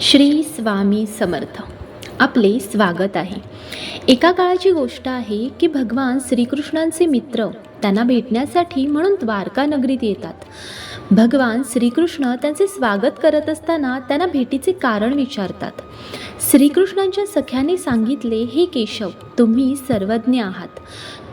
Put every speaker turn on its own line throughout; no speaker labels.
श्री स्वामी समर्थ. आपले स्वागत आहे. एका काळाची गोष्ट आहे की भगवान श्रीकृष्णांचे मित्र त्यांना भेटण्यासाठी म्हणून द्वारका नगरीत येतात. भगवान श्रीकृष्ण त्यांचे स्वागत करत असताना त्यांना भेटीचे कारण विचारतात. श्रीकृष्णांच्या सख्याने सांगितले हे केशव तुम्ही सर्वज्ञ आहात.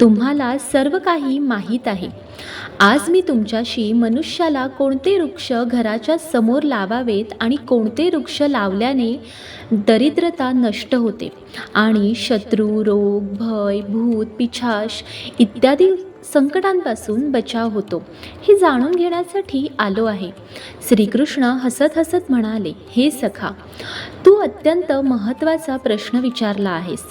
तुम्हाला सर्व काही माहीत आहे. आज मी तुमच्याशी मनुष्याला कोणते वृक्ष घराच्या समोर लावावेत आणि कोणते वृक्ष लावल्याने दरिद्रता नष्ट होते? आणि शत्रू रोग भय भूत पिछाश इत्यादी संकटांपासून बचाव होतो. हे जाणून घेण्यासाठी आलो आहे. श्रीकृष्ण हसत हसत म्हणाले हे सखा तू अत्यंत महत्त्वाचा प्रश्न विचारला आहेस.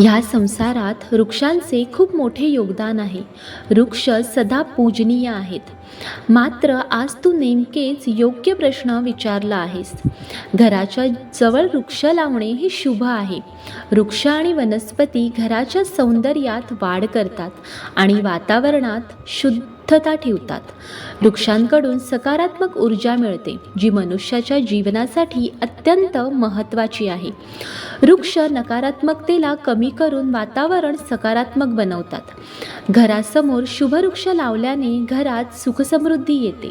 ह्या संसारात वृक्षांचे खूप मोठे योगदान आहे. वृक्ष सदा पूजनीय आहेत. मात्र आज तू नेमकेच योग्य प्रश्न विचारला आहेस. घराच्या जवळ वृक्ष लावणे हे शुभ आहे. वृक्ष आणि वनस्पती घराच्या सौंदर्यात वाढ करतात आणि वातावरणात शुद्ध शुद्धता ठेवतात. वृक्षांकडून सकारात्मक ऊर्जा मिळते जी मनुष्याच्या जीवनासाठी अत्यंत महत्त्वाची आहे. वृक्ष नकारात्मकतेला कमी करून वातावरण सकारात्मक बनवतात. घरासमोर शुभवृक्ष लावल्याने घरात सुखसमृद्धी येते.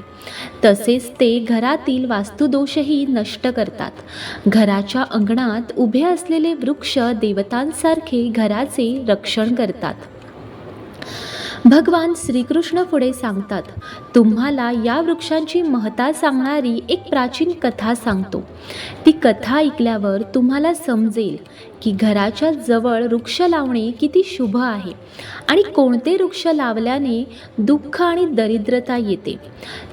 तसेच ते घरातील वास्तुदोषही नष्ट करतात. घराच्या अंगणात उभे असलेले वृक्ष देवतांसारखे घराचे रक्षण करतात. भगवान श्रीकृष्ण पुढे सांगतात तुम्हाला या वृक्षांची महता सांगणारी एक प्राचीन कथा सांगतो. ती कथा ऐकल्यावर तुम्हाला समजेल की घराच्या जवळ वृक्ष लावणे किती शुभ आहे आणि कोणते वृक्ष लावल्याने दुःख आणि दरिद्रता येते.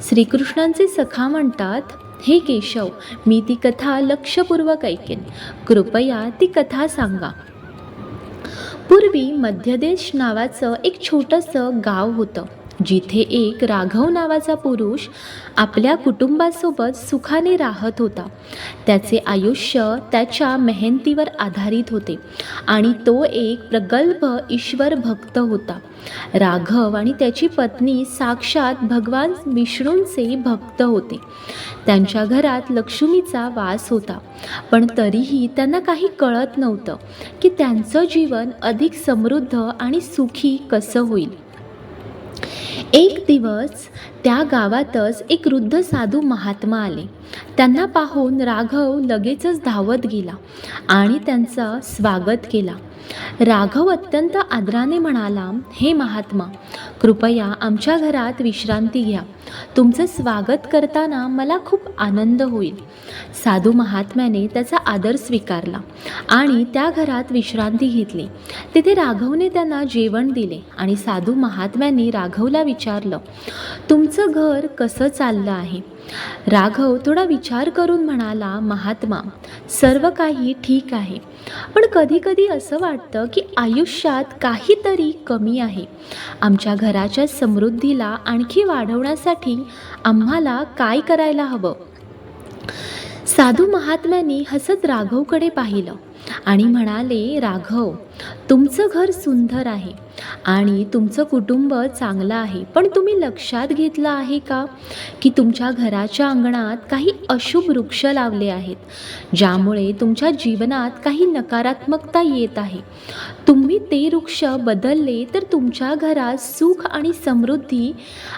श्रीकृष्णांचे सखा म्हणतात हे केशव मी ती कथा लक्षपूर्वक ऐकेन. कृपया ती कथा सांगा. पूर्वी मध्यदेश नावाचं एक छोटंसं गाव होतं. जिथे एक राघव नावाचा पुरुष आपल्या कुटुंबासोबत सुखाने राहत होता. त्याचे आयुष्य त्याच्या मेहनतीवर आधारित होते आणि तो एक प्रगल्भ ईश्वर भक्त होता. राघव आणि त्याची पत्नी साक्षात भगवान विष्णूंचे भक्त होते. त्यांच्या घरात लक्ष्मीचा वास होता पण तरीही त्यांना काही कळत नव्हतं की त्यांचं जीवन अधिक समृद्ध आणि सुखी कसं होईल. एक दिवस त्या गावातच एक वृद्ध साधू महात्मा आले. त्यांना पाहून राघव लगेचच धावत गेला आणि त्यांचं स्वागत केला. राघव अत्यंत आदराने म्हणाला हे महात्मा कृपया आमच्या घरात विश्रांती घ्या. तुमचं स्वागत करताना मला खूप आनंद होईल. साधू महात्म्याने त्याचा आदर स्वीकारला आणि त्या घरात विश्रांती घेतली. तिथे राघवने त्यांना जेवण दिले आणि साधू महात्म्यांनी राघवला विचारलं तुमचं घर कसं चाललं आहे? राघव थोडा विचार करून म्हणाला महात्मा सर्व काही ठीक आहे. पण कधीकधी असं वाटतं की आयुष्यात काहीतरी कमी आहे. आमच्या घराच्या समृद्धीला आणखी वाढवण्यासाठी आम्हाला काय करायला हवं? साधू महात्म्यांनी हसत राघवकडे पाहिलं आणि म्हणाले राघव तुमचं घर सुंदर आहे. आणि तुमचं कुटुंब चांगलं आहे. पण तुम्ही लक्षात घेतलं आहे का की तुमच्या घराच्या अंगणात काही अशुभ वृक्ष लावले आहेत ज्यामुळे तुमच्या जीवनात काही नकारात्मकता येत आहे? तुम्ही ते वृक्ष बदलले तर तुमच्या घरात सुख आणि समृद्धी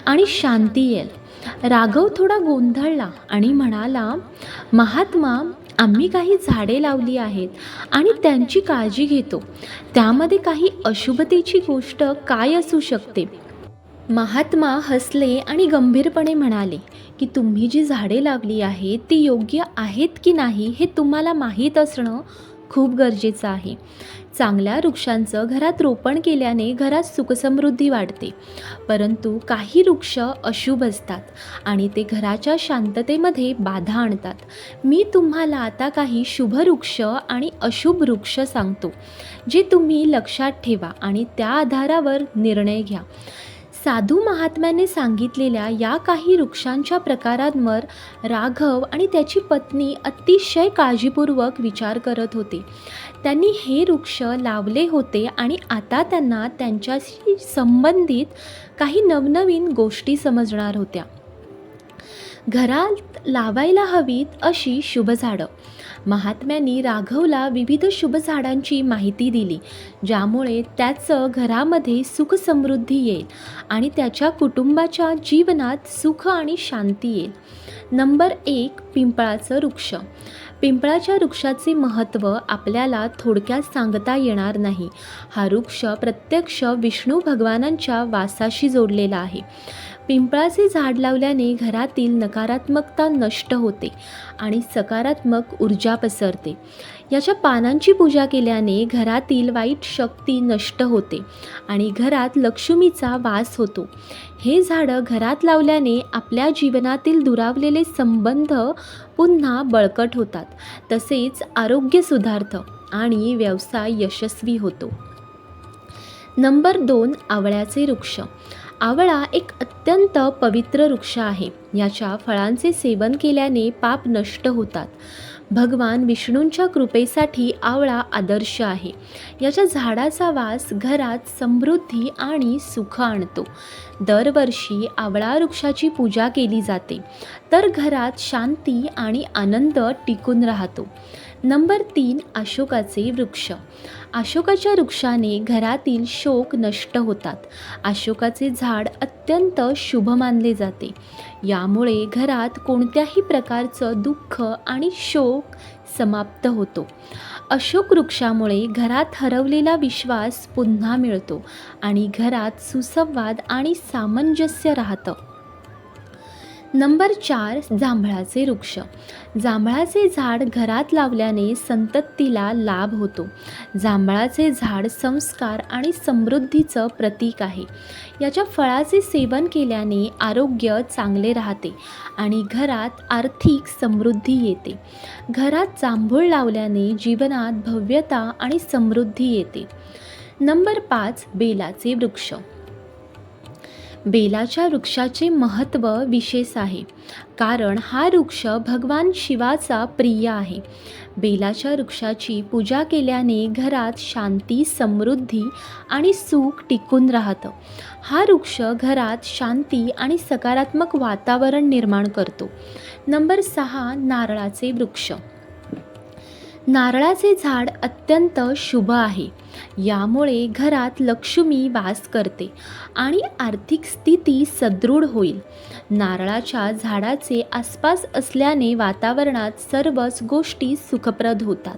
आणि शांती येईल. राघव थोडा गोंधळला आणि म्हणाला महात्मा आम्ही काही झाडे लावली आहेत आणि त्यांची काळजी घेतो. त्यामध्ये काही अशुभतेची गोष्ट काय असू शकते? महात्मा हसले आणि गंभीरपणे म्हणाले की तुम्ही जी झाडे लावली आहेत ती योग्य आहेत की नाही हे तुम्हाला माहीत असणं खूप गरजेचं आहे. चांगल्या वृक्षांचं घरात रोपण केल्याने घरात सुखसमृद्धी वाढते. परंतु काही वृक्ष अशुभ असतात आणि ते घराच्या शांततेमध्ये बाधा आणतात. मी तुम्हाला आता काही शुभ वृक्ष आणि अशुभ वृक्ष सांगतो जे तुम्ही लक्षात ठेवा आणि त्या आधारावर निर्णय घ्या. साधू महात्म्याने सांगितलेल्या या काही वृक्षांच्या प्रकारांवर राघव आणि त्याची पत्नी अतिशय काळजीपूर्वक विचार करत होते. त्यांनी हे वृक्ष लावले होते आणि आता त्यांना त्यांच्याशी संबंधित काही नवनवीन गोष्टी समजणार होत्या. घरात लावायला हवीत अशी शुभ झाडं महात्म्यांनी राघवला विविध शुभ झाडांची माहिती दिली ज्यामुळे त्याचं घरामध्ये सुख समृद्धी येईल आणि त्याच्या कुटुंबाच्या जीवनात सुख आणि शांती येईल. नंबर एक पिंपळाचं वृक्ष. पिंपळाच्या वृक्षाचे महत्त्व आपल्याला थोडक्यात सांगता येणार नाही. हा वृक्ष प्रत्यक्ष विष्णू भगवानांच्या वासाशी जोडलेला आहे. पिंपळाचे झाड लावल्याने घरातील नकारात्मकता नष्ट होते आणि सकारात्मक ऊर्जा पसरते. याच्या पानांची पूजा केल्याने घरातील वाईट शक्ती नष्ट होते आणि घरात लक्ष्मीचा वास होतो. हे झाडं घरात लावल्याने आपल्या जीवनातील दुरावलेले संबंध पुन्हा बळकट होतात. तसेच आरोग्य सुधारतं आणि व्यवसाय यशस्वी होतो. नंबर दोन आवळ्याचे वृक्ष. आवळा एक अत्यंत पवित्र वृक्ष आहे. याच्या फळांचे सेवन केल्याने पाप नष्ट होतात. भगवान विष्णूंच्या कृपेसाठी आवळा आदर्श आहे. याच्या झाडाचा वास घरात समृद्धी आणि सुख आणतो. दरवर्षी आवळा वृक्षाची पूजा केली जाते. तर घरात शांती आणि आनंद टिकून राहतो. नंबर तीन अशोकाचे वृक्ष. अशोकाच्या वृक्षाने घरातील शोक नष्ट होतात. अशोकाचे झाड अत्यंत शुभ मानले जाते. यामुळे घरात कोणत्याही प्रकारचं दुःख आणि शोक समाप्त होतो. अशोक वृक्षामुळे घरात हरवलेला विश्वास पुन्हा मिळतो आणि घरात सुसंवाद आणि सामंजस्य राहतं. नंबर चार जांभळाचे वृक्ष. जांभळाचे झाड घरात लावल्याने संततीला लाभ होतो. जांभळाचे झाड संस्कार आणि समृद्धीचं प्रतीक आहे. याच्या फळाचे सेवन केल्याने आरोग्य चांगले राहते आणि घरात आर्थिक समृद्धी येते. घरात जांभूळ लावल्याने जीवनात भव्यता आणि समृद्धी येते. नंबर पाच बेलाचे वृक्ष. बेलाच्या वृक्षाचे महत्त्व विशेष आहे. कारण हा वृक्ष भगवान शिवाचा प्रिय आहे. बेलाच्या वृक्षाची पूजा केल्याने घरात शांती समृद्धी आणि सुख टिकून राहतं. हा वृक्ष घरात शांती आणि सकारात्मक वातावरण निर्माण करतो. नंबर सहा नारळाचे वृक्ष. नारळाचे झाड अत्यंत शुभ आहे. यामुळे घरात लक्ष्मी वास करते आणि आर्थिक स्थिती सदृढ होईल. नारळाच्या झाडाचे आसपास असल्याने वातावरणात सर्वच गोष्टी सुखप्रद होतात.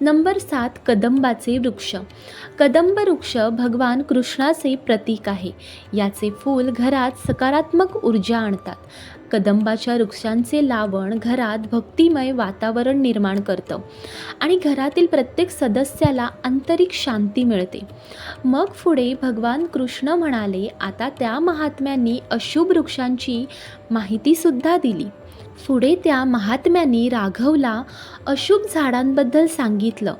नंबर सात कदंबाचे वृक्ष. कदंब वृक्ष भगवान कृष्णाचे प्रतीक आहे. याचे फूल घरात सकारात्मक ऊर्जा आणतात. कदंबाच्या वृक्षांचे लावण घरात भक्तिमय वातावरण निर्माण करतं. आणि घरातील प्रत्येक सदस्याला आंतरिक शांती मिळते. मग पुढे भगवान कृष्ण म्हणाले आता त्या महात्म्यांनी अशुभ वृक्षांची माहितीसुद्धा दिली. पुढे त्या महात्म्यांनी राघवला अशुभ झाडांबद्दल सांगितलं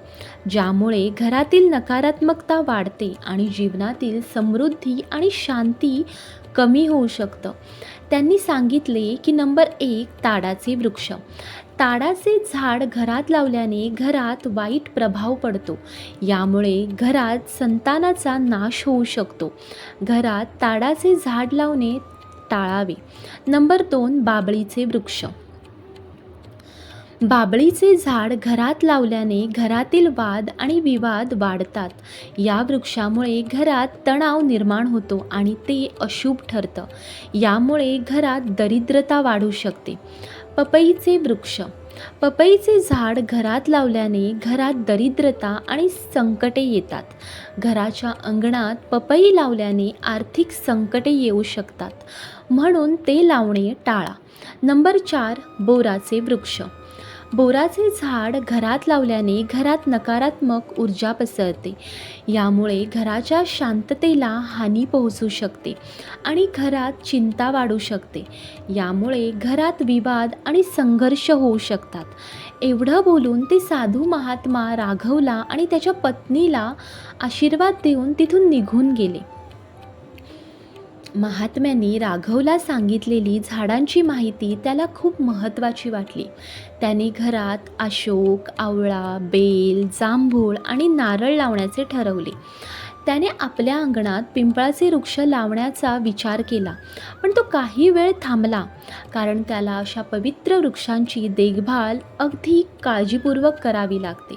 ज्यामुळे घरातील नकारात्मकता वाढते आणि जीवनातील समृद्धी आणि शांती कमी होऊ शकतं. त्यांनी सांगितले की नंबर एक ताडाचे वृक्ष. ताडाचे झाड घरात लावल्याने घरात वाईट प्रभाव पडतो. यामुळे घरात संतानाचा नाश होऊ शकतो. घरात ताडाचे झाड लावणे टाळावे. नंबर दोन बाबळीचे वृक्ष. बाबळीचे झाड घरात लावल्याने घरातील वाद आणि विवाद वाढतात. या वृक्षामुळे घरात तणाव निर्माण होतो आणि ते अशुभ ठरतं. यामुळे घरात दरिद्रता वाढू शकते. पपईचे वृक्ष. पपईचे झाड घरात लावल्याने घरात दरिद्रता आणि संकटे येतात. घराच्या अंगणात पपई लावल्याने आर्थिक संकटे येऊ शकतात. म्हणून ते लावणे टाळा. नंबर चार बोराचे वृक्ष. बोराचे झाड घरात लावल्याने घरात नकारात्मक ऊर्जा पसरते. यामुळे घराच्या शांततेला हानी पोहोचू शकते आणि घरात चिंता वाढू शकते. यामुळे घरात विवाद आणि संघर्ष होऊ शकतात. एवढं बोलून ते साधू महात्मा राघवला आणि त्याच्या पत्नीला आशीर्वाद देऊन तिथून निघून गेले. महात्म्यांनी राघवला सांगितलेली झाडांची माहिती त्याला खूप महत्त्वाची वाटली. त्याने घरात अशोक आवळा बेल जांभूळ आणि नारळ लावण्याचे ठरवले. त्याने आपल्या अंगणात पिंपळाचे वृक्ष लावण्याचा विचार केला पण तो काही वेळ थांबला कारण त्याला अशा पवित्र वृक्षांची देखभाल अगदी काळजीपूर्वक करावी लागते.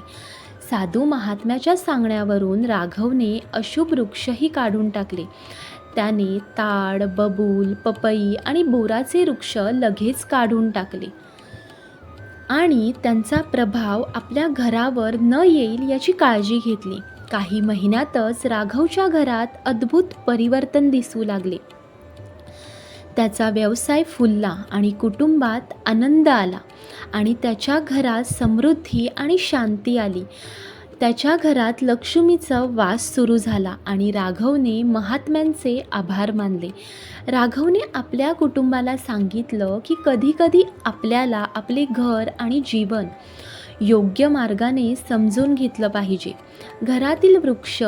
साधू महात्म्याच्या सांगण्यावरून राघवने अशुभ वृक्षही काढून टाकले. त्याने ताड बबूल पपई आणि बोराचे वृक्ष लगेच काढून टाकले. आणि त्यांचा प्रभाव आपल्या घरावर न येईल याची काळजी घेतली. काही महिन्यातच राघवच्या घरात अद्भुत परिवर्तन दिसू लागले. त्याचा व्यवसाय फुलला आणि कुटुंबात आनंद आला आणि त्याच्या घरात समृद्धी आणि शांती आली. त्याच्या घरात लक्ष्मीचा वास सुरू झाला आणि राघवने महात्म्यांचे आभार मानले. राघवने आपल्या कुटुंबाला सांगितलं की कधीकधी आपल्याला आपले घर आणि जीवन योग्य मार्गाने समजून घेतलं पाहिजे. घरातील वृक्ष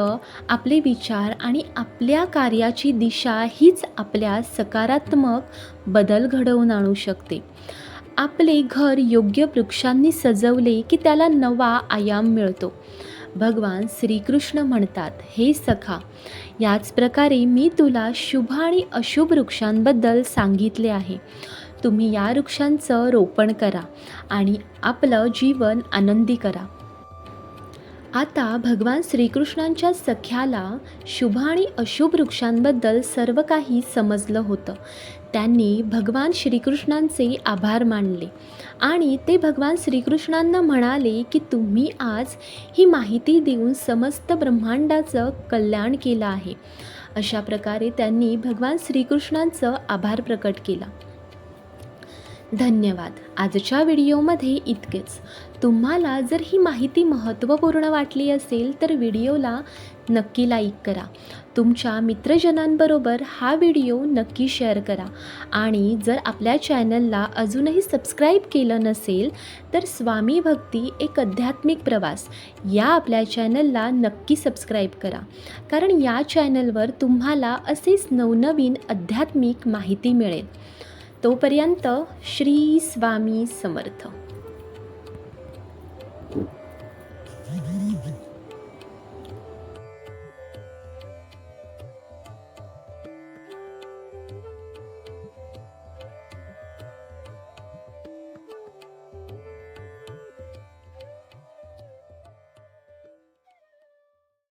आपले विचार आणि आपल्या कार्याची दिशा हीच आपल्या सकारात्मक बदल घडवून आणू शकते. आपले घर योग्य वृक्षांनी सजवले की त्याला नवा आयाम मिळतो. भगवान श्रीकृष्ण म्हणतात हे सखा याच प्रकारे मी तुला शुभ आणि अशुभ वृक्षांबद्दल सांगितले आहे. तुम्ही या वृक्षांचं रोपण करा आणि आपलं जीवन आनंदी करा. आता भगवान श्रीकृष्णांच्या सख्याला शुभ आणि अशुभ वृक्षांबद्दल सर्व काही समजलं होतं. त्यांनी भगवान श्रीकृष्णांचे आभार मानले आणि ते भगवान श्रीकृष्णांना म्हणाले की तुम्ही आज ही माहिती देऊन समस्त ब्रह्मांडाचं कल्याण केलं आहे. अशा प्रकारे त्यांनी भगवान श्रीकृष्णांचं आभार प्रकट केला. धन्यवाद. आजच्या व्हिडिओमध्ये इतकेच. तुम्हाला जर ही माहिती महत्त्वपूर्ण वाटली असेल तर व्हिडिओला नक्की लाईक करा. तुमच्या मित्रजनांबरोबर हा व्हिडिओ नक्की शेअर करा. आणि जर आपल्या चॅनलला अजूनही सबस्क्राईब केलं नसेल तर स्वामी भक्ती एक आध्यात्मिक प्रवास. या आपल्या चॅनलला नक्की सबस्क्राईब करा. कारण या चॅनलवर तुम्हाला असेच नवनवीन आध्यात्मिक माहिती मिळेल. तोपर्यंत श्री स्वामी समर्थ.